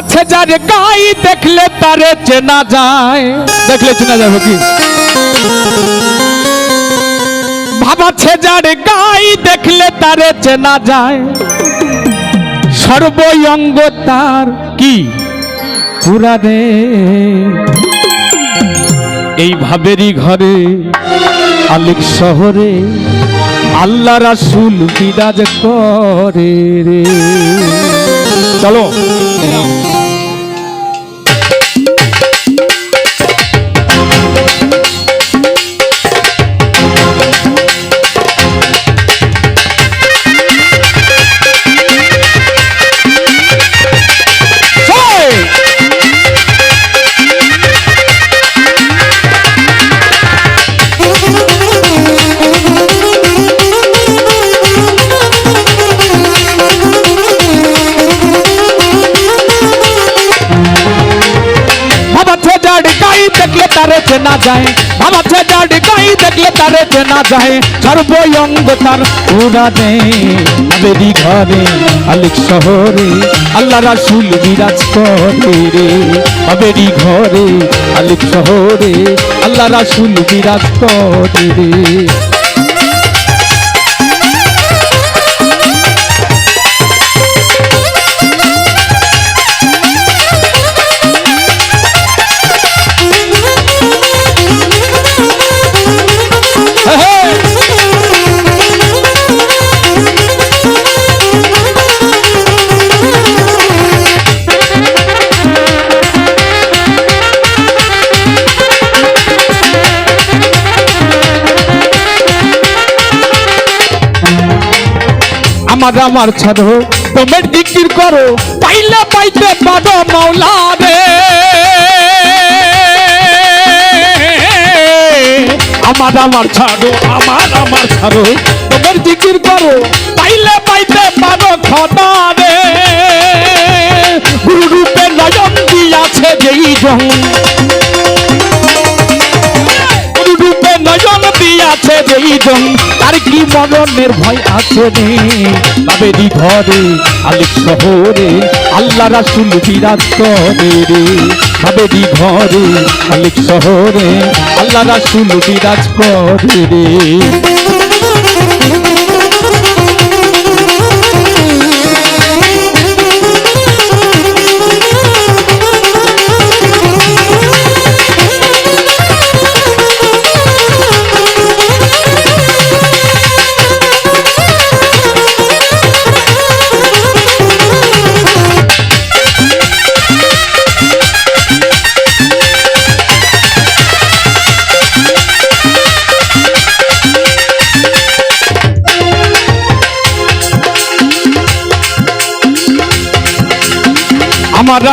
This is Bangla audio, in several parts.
ভাবাচ্ছে যার গাই দেখলে তারে চেনা যায়। দেখলে চেনা যাবে কি ভাবাচ্ছে যার গাই দেখলে তারে চেনা যায়। সর্বঙ্গ তার কি? পুরানে এই ভাবেরই ঘরে আলিক শহরে আল্লাহ রাসুল বিরাজ করে রে। চলো। চেনা যায় ভাবাচ্ছে যার গাই দেখলে তারে চেনা যায়। সর্বঙ্গ তার উড়ানে আবেরি ঘরে আলিক শহরে, আল্লাহ রাসুল বিরাজ করে রে। আবেরি ঘরে আলিক শহরে, আল্লাহ রাসুল বিরাজ করে রে। আমার আমার ছাড়ো, তোমের জিকির করো, পাইলে পাইতে পারো মাওলা রে। আমার আমার ছাড়ো, আমার আমার ছাড়ো, তোমের জিকির করো, পাইলে পাইতে পারো খোদা রে। গুরু রূপে নয়ন দিয়াছে যেই জন রূপে নয়ন দিয়াছে যেই জন মরণের ভয় আছে রে বাবেরি ঘরে আলিক শহরে, আল্লাহ রাসুল বিরাজ করে রে। বাবেরি ঘরে আলিক শহরে, আল্লাহ রাসুল বিরাজ করে রে।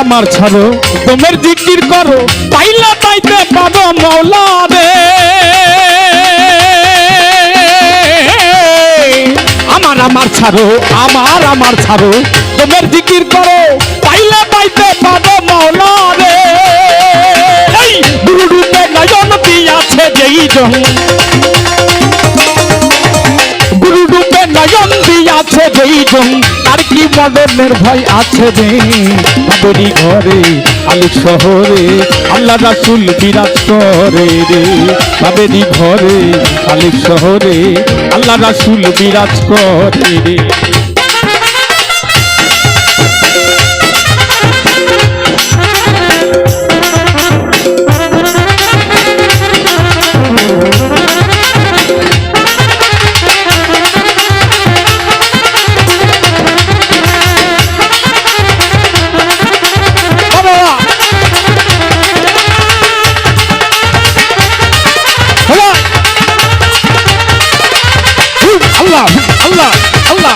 আমার ছাড়ো তোমের জিকির করো, পাইলা পাইতে পাবো মৌলা রে। আমার আমার ছাড়ো, আমার আমার ছাড়ো তোমের জিকির করো, পাইলা পাইতে পাবো মৌলা রে। এই গুরু রূপে নয়ন দিয়াছে যেই জন আর ভাই আছে রে। বাবরি ঘরে আলু শহরে, আল্লাহ রাসুল বিরাজ করে রে। বাবেরি ঘরে আলু শহরে, আল্লাহ রাসুল বিরাজ করে রে। আল্লাহ হুম, আল্লাহ আল্লাহ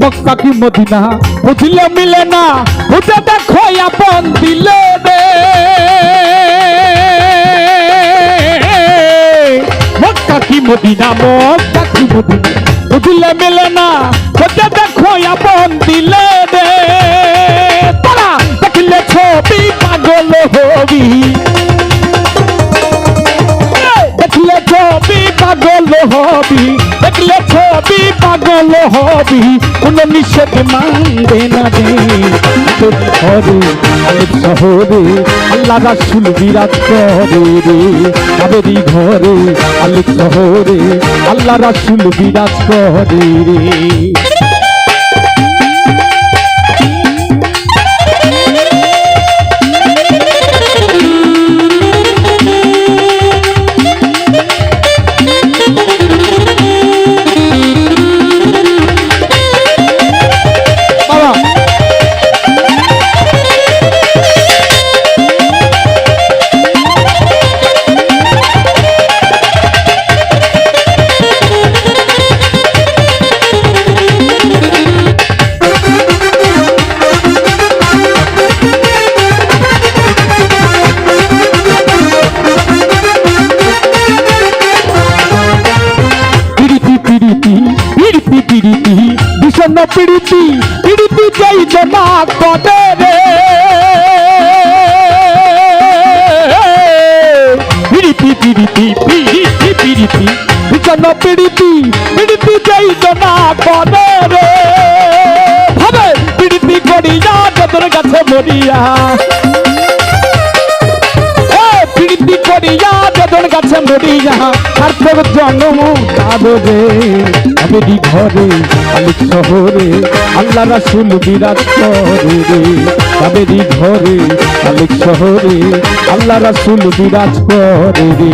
মক্কা কি মদিনা বুঝলে মিলে না বুঝে দেখো আপন দিলে রে মক্কা কি মদিনা মক্কা কি মদিনা বুঝলে মেলে না হতে দেখো আপন দিলে রে। তারা দেখলে ছবি পাগল হবি। দেখলে ছবি পাগল হবি, দেখলে ছবি পাগল হবি। কোনো নিষেধ মানবে না রে। তোর ঘরে অনেক শহরে আল্লাহ রাসুল বিরাট করে রে কাবেরি ঘরে আলু শহরে আল্লাহ রাসুল বিরাট করে। রে বিষণ্ণ পিড়িতি পিড়িতি যাই জমা কবে রে। পিড়িতি পিড়িতি পিড়িতি পিড়িতি বিষণ্ণ পিড়িতি পিড়িতি যাই জমা কবে রে। ভাবে পিড়িতি করিয়া যতর কাছে মরিয়া করিয়া গাছে গাছে যাহা সার্থক জন্ম কাদরে আবেদি ঘরে আলিক শহরে, আল্লাহ রাসুল বিরাজ করে রে। আবেদি ঘরে আলিক শহরে, আল্লাহ রাসুল বিরাজ করে রে।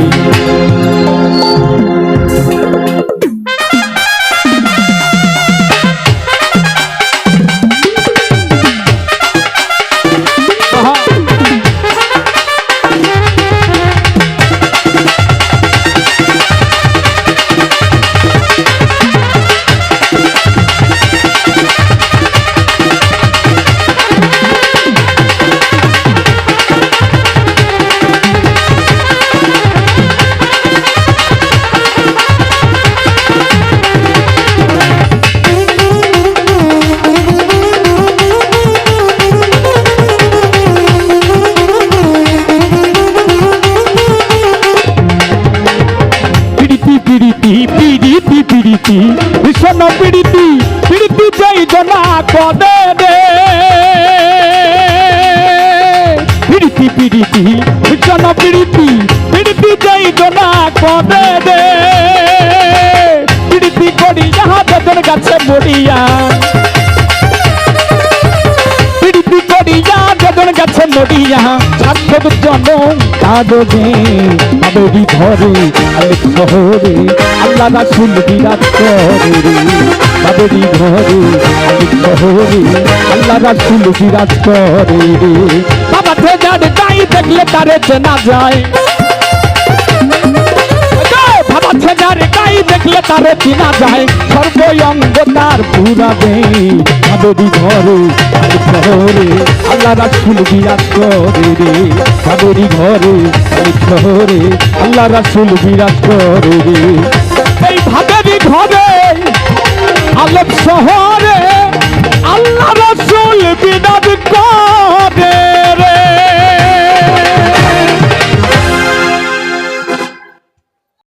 ভীষণ পিড়িতি পিড়িতি যাই জনা কদে রে পিড়িতি পিড়িতি ভীষণ পিড়িতি পিড়িতি যাই জনা কদে রে পিড়িতি করি যাহা যতন গাছে মরিয়া। সার্থক জনম কাদরে আবেরি ঘরে আলেক শহরে আল্লাহ রাসুল বিরাজ করে। রে আবেরি ঘরে আলেক শহরে আল্লাহ রাসুল বিরাজ করে। রে বাবা যার গাই দেখলে তারে চেনা যায়। বাবা ছেজার গাই দেখলে তারে চিনা যায়। সর্বঙ্গ তার পুরা দে আবেদি ঘরে শহরে, আল্লাহ রাসুল বিরাজ করে রে আবেদি ঘরে শহরে, আল্লাহ রাসুল বিরাজ করে রে এই ভাবেরি ঘরে আলেপ শহরে, আল্লাহ রাসুল বিরাজ করে।